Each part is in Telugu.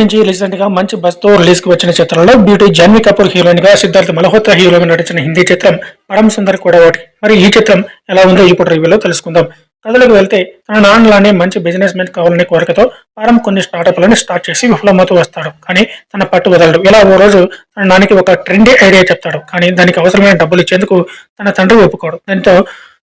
నుంచి రీసెంట్గా మంచి బస్తో రిలీజ్కి వచ్చిన చిత్రంలో బ్యూటీ జాన్వీ కపూర్ హీరోయిన్గా సిద్ధార్థ్ మల్హోత్రా హీరోగా నటించిన హిందీ చిత్రం పరమ సుందర్ కూడా ఒకటి. మరి ఈ చిత్రం ఎలా ఉందో ఇప్పుడు రివ్యూలో తెలుసుకుందాం. కథలకు వెళ్తే తన నాన్నలానే మంచి బిజినెస్ మ్యాన్ కావాలనే కోరికతో పరం కొన్ని స్టార్టప్లను స్టార్ట్ చేసి విఫలమవుతూ వస్తాడు. కానీ తన పట్టు వదలడు. ఇలా ఓ రోజు తన నాన్నకి ఒక ట్రెండీ ఐడియా చెప్తాడు. కానీ దానికి అవసరమైన డబ్బులు ఇచ్చేందుకు తన తండ్రి ఒప్పుకోడు. దాంతో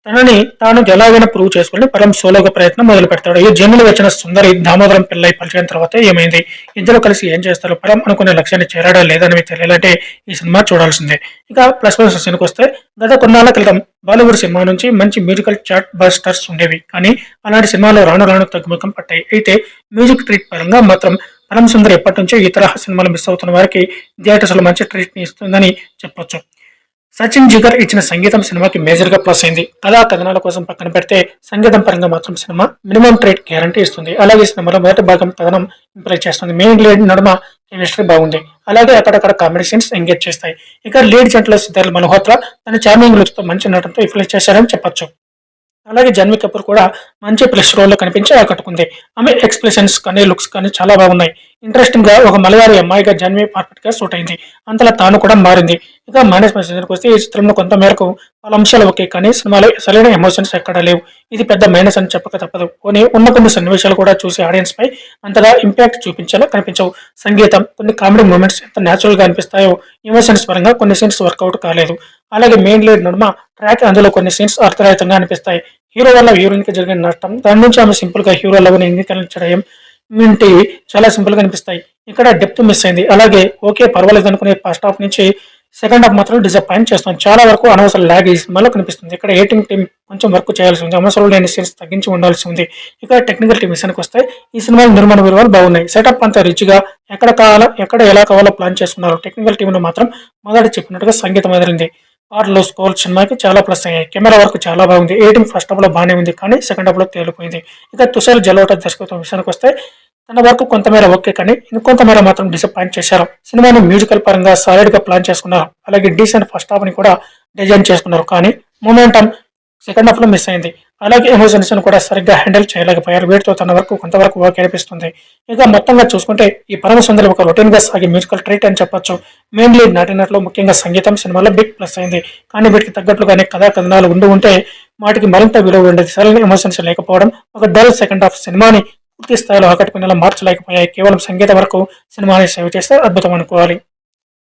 తనని తాను ఎలాగైనా ప్రూవ్ చేసుకుని పరం సోలోగా ప్రయత్నం మొదలు పెడతాడు. ఈ జన్మలు వచ్చిన సుందరి దామోదరం పిల్లై పరిచయం తర్వాత ఏమైంది? ఇద్దరు కలిసి ఏం చేస్తారు? పరం అనుకునే లక్ష్యాన్ని చేరాడా లేదని తెలియాలంటే ఈ సినిమా చూడాల్సిందే. ఇక ప్లస్ వన్ సీన్కి వస్తే గత కొన్నాళ్ళ క్రితం బాలీవుడ్ సినిమా నుంచి మంచి మ్యూజికల్ చాట్ బస్టర్స్ ఉండేవి. కానీ అలాంటి సినిమాలు రాను రాను తగ్గుముఖం పట్టాయి. అయితే మ్యూజిక్ ట్రీట్ పరంగా మాత్రం పరం సుందర్ ఎప్పటి నుంచో ఈ తరహా సినిమాలు మిస్ అవుతున్న వారికి థియేటర్స్లో మంచి ట్రీట్ని ఇస్తుందని చెప్పొచ్చు. సచిన్ జిగర్ ఇచ్చిన సంగీతం సినిమాకి మేజర్గా ప్లస్ అయింది. కథా కథనాల కోసం పక్కన పెడితే సంగీతం పరంగా మాత్రం సినిమా మినిమం ట్రేట్ గ్యారంటీ ఇస్తుంది. అలాగే సినిమాలో మొదటి భాగం కథనం ఇంప్రెస్ చేస్తుంది. మెయిన్ లీడ్ నడుమ కెమిస్ట్రీ బాగుంది. అలాగే అక్కడక్కడ కామెడీ సీన్స్ ఎంగేజ్ చేస్తాయి. ఇక లీడ్ జంటలో సిద్ధార్థ్ మల్హోత్రా తన చార్మింగ్ లుక్స్తో మంచి నటనతో ఇన్ఫ్లుయెన్స్ చేశారని చెప్పొచ్చు. అలాగే జన్మి కపూర్ కూడా మంచి ప్లస్ రోల్లో కనిపించి ఆకట్టుకుంది. ఆమె ఎక్స్ప్రెషన్స్ కానీ లుక్స్ కానీ చాలా బాగున్నాయి. ఇంట్రెస్టింగ్గా ఒక మలయాళీ అమ్మాయిగా జన్మి పర్ఫెక్ట్గా సూట్ అయింది. అంతలా తాను కూడా మారింది. ఇక మైనస్ మెసేజ్కి వస్తే ఈ చిత్రంలో కొంత మేరకు వాళ్ళ అంశాలు ఒకే కానీ సినిమాలో సరైన ఎమోషన్స్ ఎక్కడా లేవు. ఇది పెద్ద మైనస్ అని చెప్పక తప్పదు. కొన్ని ఉన్న కొన్ని సన్నివేశాలు కూడా చూసి ఆడియన్స్ పై అంతగా ఇంపాక్ట్ చూపించేలా కనిపించవు. సంగీతం కొన్ని కామెడీ మూమెంట్స్ ఎంత న్యాచురల్గా అనిపిస్తాయో ఎమోషన్స్ పరంగా కొన్ని సీన్స్ వర్కౌట్ కాలేదు. అలాగే మెయిన్ లీడ్ నడుమ ట్రాక్ అందులో కొన్ని సీన్స్ అర్థరహితంగా అనిపిస్తాయి. హీరో వల్ల హీరోయిన్కి జరిగిన నష్టం దాని నుంచి ఆమె సింపుల్గా హీరో లవ్ని అంగీకరించడం వంటివి చాలా సింపుల్గా అనిపిస్తాయి. ఇక్కడ డెప్త్ మిస్ అయింది. అలాగే ఓకే పర్వాలేదు అనుకునే ఫస్ట్ హాఫ్ నుంచి సెకండ్ హాఫ్ మాత్రం డిసప్పాయింట్ చేస్తుంది చాలా వరకు అనవసర ల్యాగ్ ఈ సినిమాలో కనిపిస్తుంది. ఇక్కడ ఎయిటింగ్ టీం కొంచెం వర్క్ చేయాల్సి ఉంది. అవసరం లేని సీన్స్ తగ్గించి ఉండాల్సి ఉంది. ఇక్కడ టెక్నికల్ టీం విషయానికి వస్తే ఈ సినిమా నిర్మాణ విలువలు బాగున్నాయి. సెటప్ అంతా రిచ్గా ఎక్కడ కావాలో ఎక్కడ ఎలా కావాలో ప్లాన్ చేసుకున్నారు టెక్నికల్ టీంను మాత్రం మొదట చెప్పినట్టుగా సంగీతం ఎదిరింది పాటలు స్కోర్ సినిమాకి చాలా ప్లస్ అయ్యాయి. కెమెరా వర్క్ చాలా బాగుంది. ఎయిటింగ్ ఫస్ట్ హాఫ్లో బాగానే ఉంది కానీ సెకండ్ హాఫ్లో తేలిపోయింది. ఇక తుషార్ జలోట దర్శకత్వం విషయానికి వస్తే తన వర్క్ కొంతమేర ఓకే కానీ ఇంకొంతమేర మాత్రం డిసప్పాయింట్ చేశారు. సినిమాని మ్యూజికల్ పరంగా సాలిడ్గా ప్లాన్ చేసుకున్నారు. అలాగే డీసెంట్ ఫస్ట్ హాఫ్ని కూడా డిజైన్ చేసుకున్నారు. కానీ మూమెంటం సెకండ్ హాఫ్లో మిస్ అయింది. అలాగే ఎమోషన్స్ కూడా సరిగ్గా హ్యాండిల్ చేయలేకపోయారు. వీటితో తన వరకు కొంతవరకు ఓకే అనిపిస్తుంది. ఇక మొత్తంగా చూసుకుంటే ఈ పరమ సుందరి ఒక రొటీన్గా సాగే మ్యూజికల్ ట్రీట్ అని చెప్పొచ్చు. మెయిన్లీ నటినట్లు ముఖ్యంగా సంగీతం సినిమాలో బిగ్ ప్లస్ అయింది. కానీ వీటికి తగ్గట్లుగానే కథా కథనాలు ఉండి ఉంటే వాటికి మరింత విలువ ఉండేది. సరైన ఎమోషన్స్ లేకపోవడం ఒక డల్ సెకండ్ హాఫ్ సినిమాని పూర్తి స్థాయిలో ఆకట్టుకునేలా మార్చలేకపోయాయి. కేవలం సంగీత వరకు సినిమాని సేవ చేస్తే అద్భుతం అనుకోవాలి.